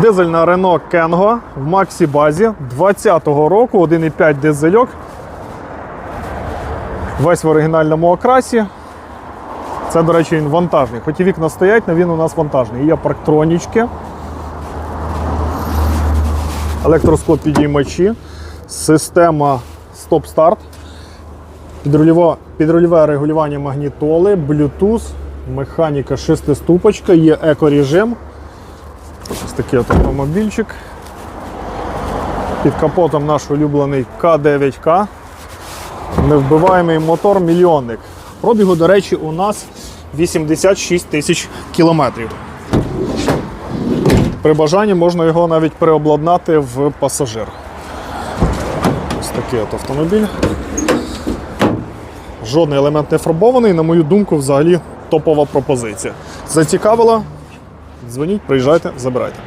Дизельна Renault Kengo в Максі базі 20-го року, 1,5 дизельок. Весь в оригінальному окрасі. Це, до речі, він вантажний. Хоч і вікна стоять, але він у нас вантажний. Є парктронічки, електросклопідіймачі, система стоп-старт, підрульове регулювання магнітоли, Bluetooth, механіка шестиступочка, є екорежим. Ось такий от автомобільчик. Під капотом наш улюблений К9К. Невбиваємий мотор мільйонник. Пробігу, до речі, у нас 86 тисяч кілометрів. При бажанні можна його навіть переобладнати в пасажир. Ось такий от автомобіль. Жодний елемент не фарбований, на мою думку, взагалі топова пропозиція. Зацікавило? Дзвоніть, приїжджайте, забирайте.